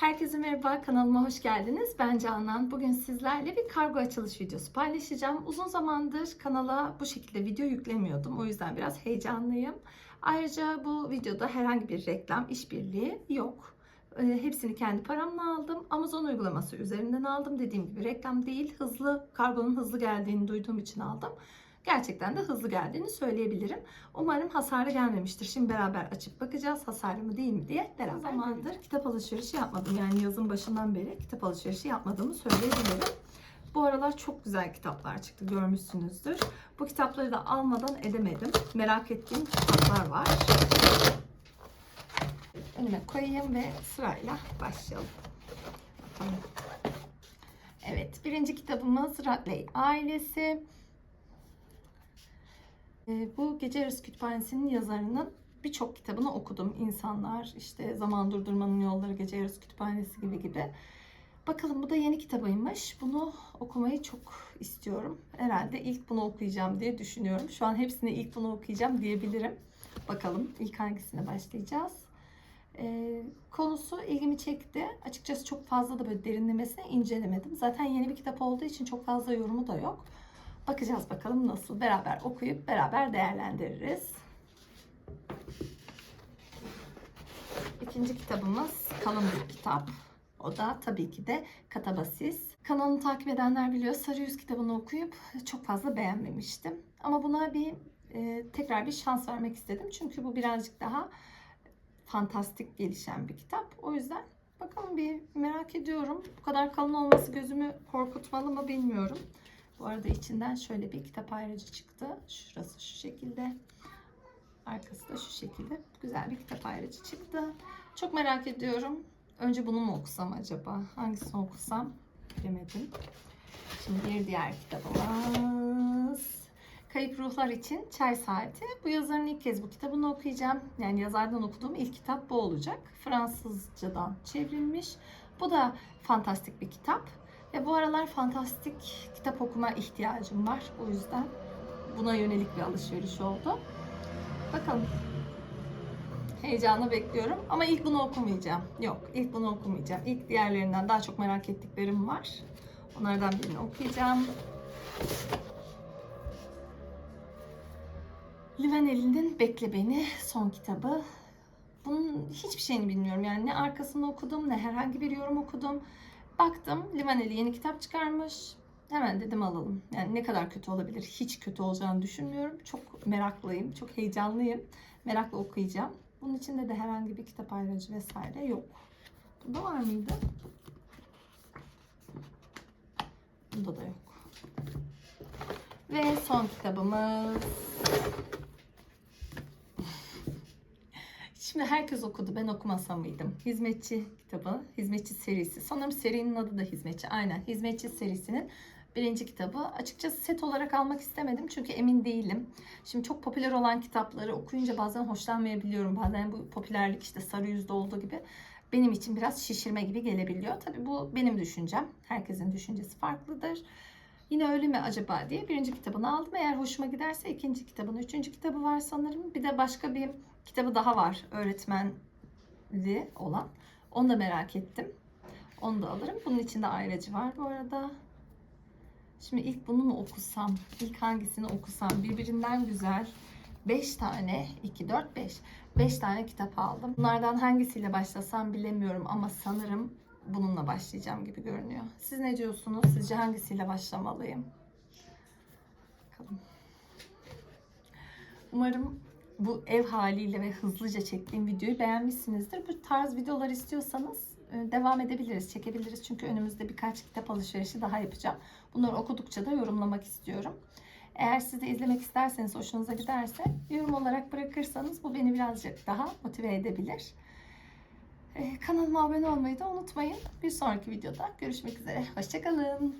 Herkese merhaba, kanalıma hoş geldiniz. Ben Canan. Bugün sizlerle bir kargo açılış videosu paylaşacağım. Uzun zamandır kanala bu şekilde video yüklemiyordum. O yüzden biraz heyecanlıyım. Ayrıca bu videoda herhangi bir reklam, işbirliği yok. Ee, Hepsini kendi paramla aldım. Amazon uygulaması üzerinden aldım. Dediğim gibi reklam değil, hızlı, kargonun hızlı geldiğini duyduğum için aldım. Gerçekten de hızlı geldiğini söyleyebilirim. Umarım hasarlı gelmemiştir. Şimdi beraber açıp bakacağız hasarlı mı değil mi diye beraber. zamandır kitap alışverişi yapmadım. Yani yazın başından beri kitap alışverişi yapmadığımı söyleyebilirim. Bu aralar çok güzel kitaplar çıktı görmüşsünüzdür. Bu kitapları da almadan edemedim. Merak ettiğim kitaplar var. Önüme koyayım ve sırayla başlayalım. Evet, birinci kitabımız Radley ailesi. Ee, Bu Gece Yarısı Kütüphanesi'nin yazarının birçok kitabını okudum. İnsanlar, işte Zaman Durdurmanın Yolları, Gece Yarısı Kütüphanesi gibi gibi. Bakalım bu da yeni kitabıymış. Bunu okumayı çok istiyorum. Herhalde ilk bunu okuyacağım diye düşünüyorum. Şu an hepsini ilk bunu okuyacağım diyebilirim. Bakalım ilk hangisine başlayacağız. Ee, konusu ilgimi çekti. Açıkçası çok fazla da böyle derinlemesine incelemedim. Zaten yeni bir kitap olduğu için çok fazla yorumu da yok. Bakacağız bakalım nasıl. Beraber okuyup beraber değerlendiririz. İkinci kitabımız kalın bir kitap. O da tabii ki de Katabasis. Kanalını takip edenler biliyor. Sarı Yüz kitabını okuyup çok fazla beğenmemiştim. Ama buna bir e, tekrar bir şans vermek istedim. Çünkü bu birazcık daha fantastik gelişen bir kitap. O yüzden bakalım bir merak ediyorum. Bu kadar kalın olması gözümü korkutmalı mı bilmiyorum. Bu arada içinden şöyle bir kitap ayrıcı çıktı. Şurası şu şekilde. Arkası da şu şekilde. Güzel bir kitap ayrıcı çıktı. Çok merak ediyorum. Önce bunu mu okusam acaba? Hangisini okusam? Bilemedim. Şimdi bir diğer kitabımız. Kayıp Ruhlar için Çay Saati. Bu yazarın ilk kez bu kitabını okuyacağım. Yani yazardan okuduğum ilk kitap bu olacak. Fransızcadan çevrilmiş. Bu da fantastik bir kitap. Ve bu aralar fantastik kitap okuma ihtiyacım var. O yüzden buna yönelik bir alışveriş oldu. Bakalım. Heyecanla bekliyorum. Ama ilk bunu okumayacağım. Yok, ilk bunu okumayacağım. İlk diğerlerinden daha çok merak ettiklerim var. Onlardan birini okuyacağım. Livaneli'nin Bekle Beni son kitabı. Bunun hiçbir şeyini bilmiyorum. Yani ne arkasını okudum ne herhangi bir yorum okudum. Baktım Livaneli yeni kitap çıkarmış. Hemen dedim alalım. Yani ne kadar kötü olabilir? Hiç kötü olacağını düşünmüyorum. Çok meraklıyım, çok heyecanlıyım. Merakla okuyacağım. Bunun içinde de herhangi bir kitap ayrıcı vesaire yok. Bunda var mıydı? Bunda da yok. Ve son kitabımız Şimdi herkes okudu. Ben okumasam mıydım? Hizmetçi kitabı, Hizmetçi serisi. Sanırım serinin adı da Hizmetçi. Aynen. Hizmetçi serisinin birinci kitabı. Açıkçası set olarak almak istemedim çünkü emin değilim. Şimdi çok popüler olan kitapları okuyunca bazen hoşlanmayabiliyorum. Bazen bu popülerlik işte sarı yüzde olduğu gibi benim için biraz şişirme gibi gelebiliyor. Tabii bu benim düşüncem. Herkesin düşüncesi farklıdır. Yine öyle mi acaba diye birinci kitabını aldım. Eğer hoşuma giderse ikinci kitabını, üçüncü kitabı var sanırım. Bir de başka bir kitabı daha var öğretmenli olan. Onu da merak ettim. Onu da alırım. Bunun içinde ayracı var bu arada. Şimdi ilk bunu mu okusam? İlk hangisini okusam? Birbirinden güzel. 5 tane, 2, 4, 5. 5 tane kitap aldım. Bunlardan hangisiyle başlasam bilemiyorum ama sanırım bununla başlayacağım gibi görünüyor. Siz ne diyorsunuz? Sizce hangisiyle başlamalıyım? Bakalım. Umarım bu ev haliyle ve hızlıca çektiğim videoyu beğenmişsinizdir. Bu tarz videolar istiyorsanız e, devam edebiliriz, çekebiliriz. Çünkü önümüzde birkaç kitap alışverişi daha yapacağım. Bunları okudukça da yorumlamak istiyorum. Eğer siz de izlemek isterseniz, hoşunuza giderse yorum olarak bırakırsanız bu beni birazcık daha motive edebilir. Ee, Kanalıma abone olmayı da unutmayın. Bir sonraki videoda görüşmek üzere. Hoşçakalın.